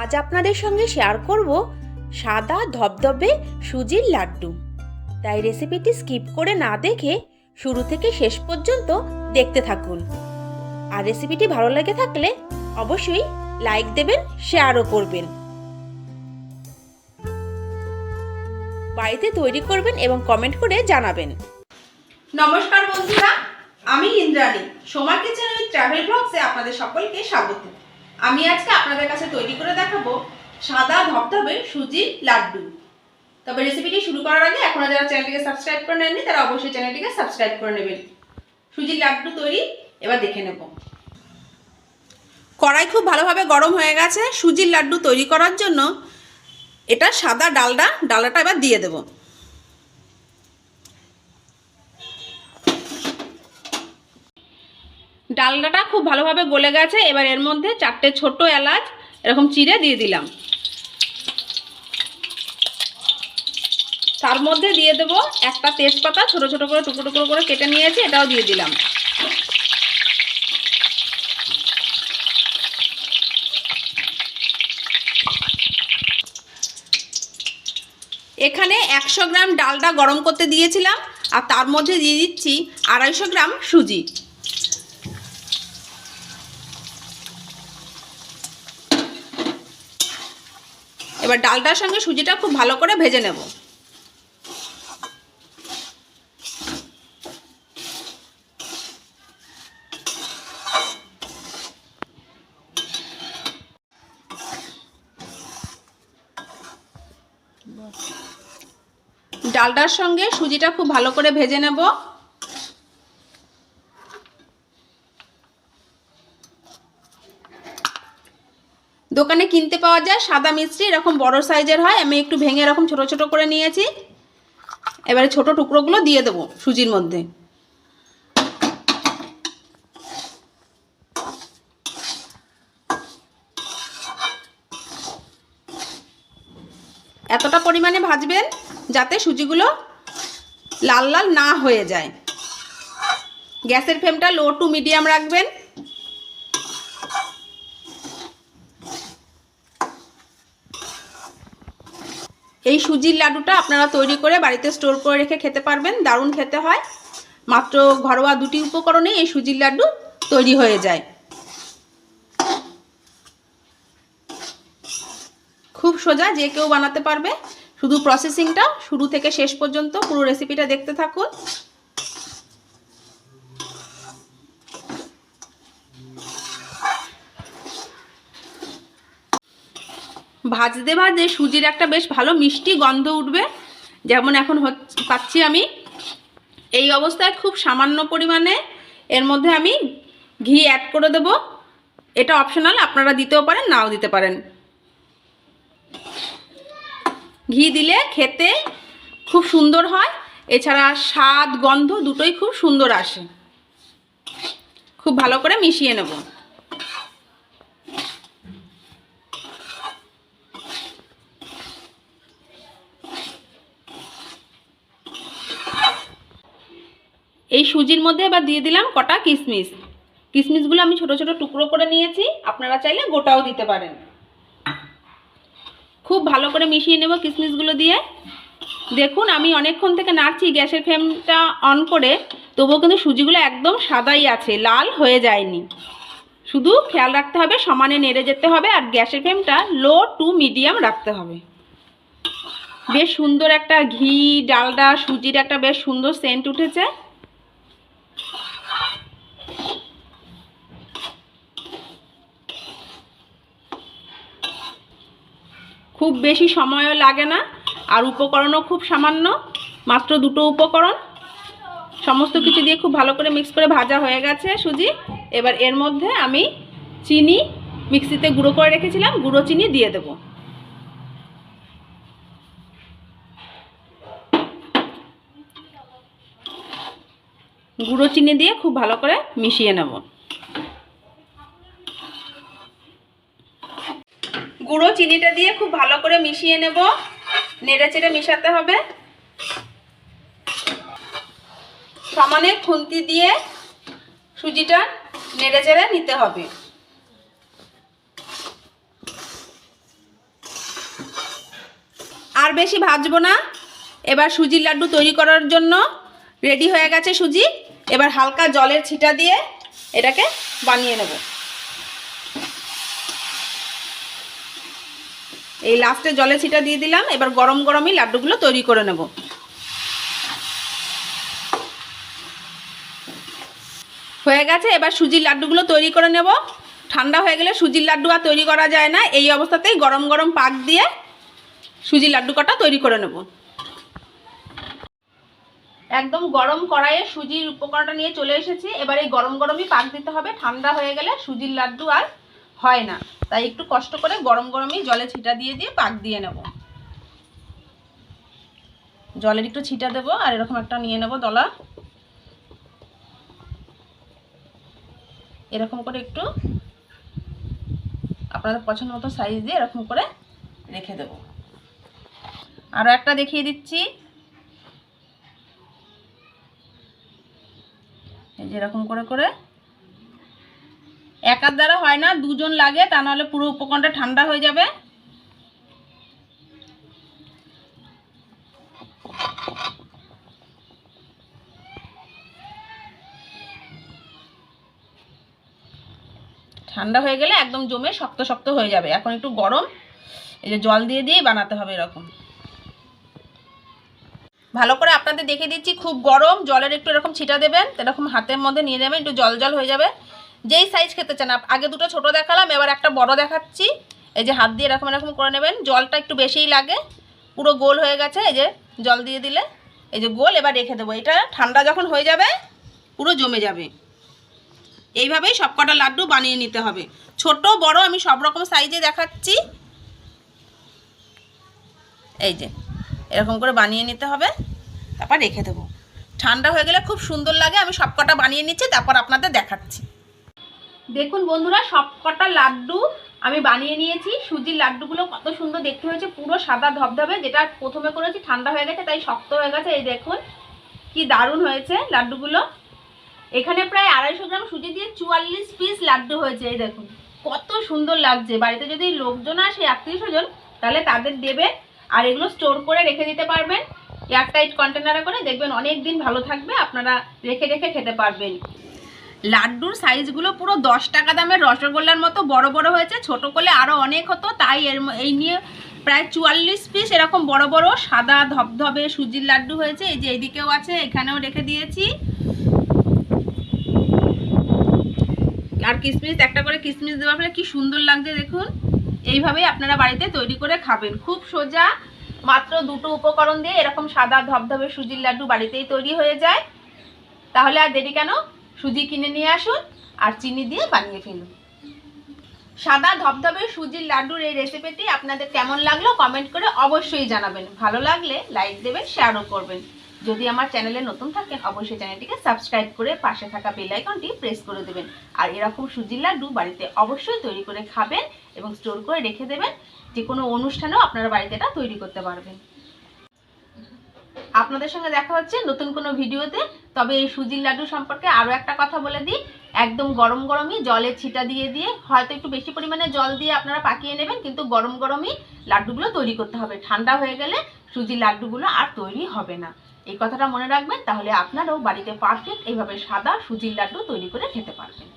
আজ আপনাদের সঙ্গে শেয়ার করব সাদা ধবধবে সুজির লাড্ডু। তাই রেসিপিটি স্কিপ করে না দেখে শুরু থেকে শেষ পর্যন্ত দেখতে থাকুন। আর রেসিপিটি ভালো লেগে থাকলে অবশ্যই লাইক দেবেন শেয়ারও করবেন। বাড়িতে তৈরি করবেন এবং কমেন্ট করে জানাবেন। নমস্কার বন্ধুরা, আমি Indrani. Soma kitchen with travel ব্লগসে আপনাদের সকলকে স্বাগত। আমি আজকে আপনাদের কাছে তৈরি করে দেখাবো সাদা ধবধবে সুজির লাড্ডু। তবে রেসিপিটি শুরু করার আগে এখনও যারা চ্যানেলটিকে সাবস্ক্রাইব করে নেননি, তারা অবশ্যই চ্যানেলটিকে সাবস্ক্রাইব করে নেবেন। সুজির লাড্ডু তৈরি, এবার দেখে নেব। কড়াই খুব ভালোভাবে গরম হয়ে গেছে। সুজির লাড্ডু তৈরি করার জন্য এটা সাদা ডালডা, ডালডাটা এবার দিয়ে দেবো। ডালনাটা খুব ভালোভাবে গলে গেছে, এবার এর মধ্যে চারটে ছোট এলাচ, এরকম চিড়ে দিয়ে দিলাম। তার মধ্যে দিয়ে দেব একটা তেজপাতা, ছোট ছোট করে টুকরো টুকরো করে কেটে নিয়েছি, এটাও দিয়ে দিলাম। এখানে একশো গ্রাম ডালটা গরম করতে দিয়েছিলাম, আর তার মধ্যে দিয়ে দিচ্ছি আড়াইশো গ্রাম সুজি। এবার ডালটার সঙ্গে সুজিটা খুব ভালো করে ভেজে নেব। ডালটার সঙ্গে সুজিটা খুব ভালো করে ভেজে নেব। দোকানে কিনতে পাওয়া যায়, সাদা মিষ্টি, এরকম বড় সাইজের হয়, আমি একটু ভেঙে এরকম ছোট ছোট করে নিয়েছি। এবারে ছোট টুকরোগুলো দিয়ে দেবো সুজির মধ্যে। এতটা পরিমাণে ভাজবেন যাতে সুজিগুলো লাল লাল না হয়ে যায়। গ্যাসের ফ্লেমটা লো টু মিডিয়াম রাখবেন। এই সুজির লাড্ডুটা আপনারা তৈরি করে বাড়িতে স্টোর করে রেখে খেতে পারবেন, দারুণ খেতে হয়। মাত্র ঘরোয়া দুটি উপকরণে এই সুজির লাড্ডু তৈরি হয়ে যায়। খুব সোজা যে কেউ বানাতে পারবে। শুধু প্রসেসিংটা শুরু থেকে শেষ পর্যন্ত পুরো রেসিপিটা দেখতে থাকুন। ভাজতে ভাজতে সুজির একটা বেশ ভালো মিষ্টি গন্ধ উঠবে। যেমন এখন পাচ্ছি আমি। এই অবস্থায় খুব সামান্য পরিমাণে এর মধ্যে আমি ঘি অ্যাড করে দেব। এটা অপশনাল আপনারা দিতেও পারেন, নাও দিতে পারেন। ঘি দিলে খেতে খুব সুন্দর হয়। এছাড়া স্বাদ, গন্ধ দুটোই খুব সুন্দর আসে। খুব ভালো করে মিশিয়ে নেব। এই সুজির মধ্যে এবার দিয়ে দিলাম কটা কিশমিশ কিশমিশগুলো আমি ছোট ছোট টুকরো করে নিয়েছি, আপনারা চাইলে গোটাও দিতে পারেন। খুব ভালো করে মিশিয়ে নেব কিশমিশগুলো দিয়ে। দেখুন, আমি অনেকক্ষণ থেকে নাড়ছি, গ্যাসের ফ্লেমটা অন করে, তবুও কিন্তু সুজিগুলো একদম সাদাই আছে, লাল হয়ে যায়নি। শুধু খেয়াল রাখতে হবে, সমানে নেড়ে যেতে হবে আর গ্যাসের ফ্লেমটা লো টু মিডিয়াম রাখতে হবে। বেশ সুন্দর একটা ঘি, ডালডা, সুজির একটা বেশ সুন্দর সেন্ট উঠেছে। খুব বেশি সময়ও লাগে না, আর উপকরণও খুব সামান্য, মাত্র দুটো উপকরণ। সমস্ত কিছু দিয়ে খুব ভালো করে মিক্স করে ভাজা হয়ে গেছে, সুজি। এবার এর মধ্যে আমি চিনি মিক্সিতে গুঁড়ো করে রেখেছিলাম, গুঁড়ো চিনি দিয়ে দেব। গুঁড়ো চিনি দিয়ে খুব ভালো করে মিশিয়ে নেব। গুঁড়ো চিনিটা দিয়ে খুব ভালো করে মিশিয়ে নেব। নেড়ে চেড়ে মিশাতে হবে। সমানে খুন্তি দিয়ে সুজিটা নেড়ে চেড়ে নিতে হবে। আর বেশি ভাজবো না। এবার সুজির লাড্ডু তৈরি করার জন্য রেডি হয়ে গেছে সুজি। এবার হালকা জলের ছিটা দিয়ে এটাকে বানিয়ে নেব। এই লাস্টে জলে ছিটা দিয়ে দিলাম, এবার গরম গরমই লাড্ডুগুলো তৈরি করে নেব। হয়ে গেছে, এবার সুজির লাড্ডুগুলো তৈরি করে নেব। ঠান্ডা হয়ে গেলে সুজির লাড্ডু আর তৈরি করা যায় না, এই অবস্থাতেই গরম গরম পাক দিয়ে সুজির লাড্ডু কটা তৈরি করে নেব। একদম গরম কড়াইয়ে সুজির উপকরণটা নিয়ে চলে এসেছি, এবার এই গরম গরমই পাক দিতে হবে, ঠান্ডা হয়ে গেলে সুজির লাড্ডু আর হয় না। তাই একটু কষ্ট করে গরম গরমই জলে ছিটা দিয়ে দিয়ে পাক দিয়ে নেব। জলের একটু ছিটা দেবো আর এরকম একটা নিয়ে নেব দলা। এরকম করে একটু আপনাদের পছন্দ মতো সাইজ দিয়ে এরকম করে রেখে দেব। আরও একটা দেখিয়ে দিচ্ছি। এই যে এরকম করে করে একার দ্বারা হয় না, দুজন লাগে, তা নাহলে পুরো উপকরণটা ঠান্ডা হয়ে যাবে। ঠান্ডা হয়ে গেলে একদম জমে শক্ত শক্ত হয়ে যাবে। এখন একটু গরম, এই যে জল দিয়ে দিয়েই বানাতে হবে এরকম। ভালো করে আপনাদের দেখে দিচ্ছি, খুব গরম, জলের একটু এরকম ছিটা দেবেন, এরকম হাতের মধ্যে নিয়ে নেবেন, একটু জল জল হয়ে যাবে। যেই সাইজ খেতে চান আগে দুটো ছোট দেখালাম, এবার একটা বড় দেখাচ্ছি। এই যে হাত দিয়ে এরকম এরকম করে নেবেন, জলটা একটু বেশিই লাগে। পুরো গোল হয়ে গেছে, এই যে জল দিয়ে দিলে। এই যে গোল, এবার রেখে দেবো। এটা ঠান্ডা যখন হয়ে যাবে, পুরো জমে যাবে। এইভাবেই সবকটা লাড্ডু বানিয়ে নিতে হবে। ছোট, বড়, আমি সব রকম সাইজে দেখাচ্ছি। এই যে, এরকম করে বানিয়ে নিতে হবে। তারপর রেখে দেবো। ঠান্ডা হয়ে গেলে খুব সুন্দর লাগে। আমি সবকটা বানিয়ে নিচ্ছি, তারপর আপনাদের দেখাচ্ছি। দেখুন বন্ধুরা, সবকটা লাড্ডু আমি বানিয়ে নিয়েছি। সুজির লাড্ডুগুলো কত সুন্দর দেখতে হয়েছে, পুরো সাদা ধবধবে, যেটা প্রথমে করেছি, ঠান্ডা হয়ে গেছে, তাই শক্ত হয়ে গেছে, এই দেখুন, কি দারুণ হয়েছে লাড্ডুগুলো। এখানে প্রায় আড়াইশো গ্রাম সুজি দিয়ে চুয়াল্লিশ পিস লাড্ডু হয়েছে, এই দেখুন, কত সুন্দর লাগছে। বাড়িতে যদি লোকজন আসে আত্মীয় স্বজন তাহলে তাদের দেবে, আর এগুলো স্টোর করে রেখে দিতে পারবেন। এয়ারটাইট কন্টেনারে করে দেখবেন অনেক দিন ভালো থাকবে, আপনারা রেখে রেখে খেতে পারবেন। লাড্ডুর সাইজগুলো পুরো দশ টাকা দামের রসগোল্লার মতো বড় বড় হয়েছে, ছোট করলে আরও অনেক হতো, তাই এর এই নিয়ে প্রায় চুয়াল্লিশ পিস এরকম বড় বড় সাদা ধবধবে সুজির লাড্ডু হয়েছে, এই যে এইদিকেও আছে, এখানেও রেখে দিয়েছি। আর কিশমিশ একটা করে কিশমিশ দেওয়ার ফলে কি সুন্দর লাগছে দেখুন। এইভাবেই আপনারা বাড়িতে তৈরি করে খাবেন। খুব সোজা, মাত্র দুটো উপকরণ দিয়ে এরকম সাদা ধবধবে সুজির লাড্ডু বাড়িতেই তৈরি হয়ে যায়। তাহলে আর দেরি কেন? সুজি কিনে নিয়ে আসুন আর চিনি দিয়ে বানিয়ে ফেলুন। সাদা ধবধবে সুজির লাড্ডুর এই রেসিপিটি আপনাদের কেমন লাগল কমেন্ট করে অবশ্যই জানাবেন। ভালো লাগলে লাইক দেবেন শেয়ারও করবেন। যদি আমার চ্যানেলে নতুন থাকেন অবশ্যই চ্যানেলটিকে সাবস্ক্রাইব করে পাশে থাকা বেল আইকনটি প্রেস করে দেবেন। আর এরকম সুজির লাড্ডু বাড়িতে অবশ্যই তৈরি করে খাবেন এবং স্টোর করে রেখে দেবেন। যে কোনো অনুষ্ঠানেও আপনারা বাড়িতে এটা তৈরি করতে পারবেন। আপনাদের সঙ্গে দেখা হচ্ছে নতুন কোনো ভিডিওতে তবে এই সুজির লাড্ডু সম্পর্কে আরও একটা কথা বলে দিই। একদম গরম গরমই জলে ছিটা দিয়ে দিয়ে, হয়তো একটু বেশি পরিমাণে জল দিয়ে আপনারা পাকিয়ে নেবেন, কিন্তু গরম গরমই লাড্ডুগুলো তৈরি করতে হবে। ঠান্ডা হয়ে গেলে সুজির লাড্ডুগুলো আর তৈরি হবে না। এই কথাটা মনে রাখবেন, তাহলে আপনারাও বাড়িতে পারফেক্ট এইভাবে সাদা সুজির লাড্ডু তৈরি করে খেতে পারবেন।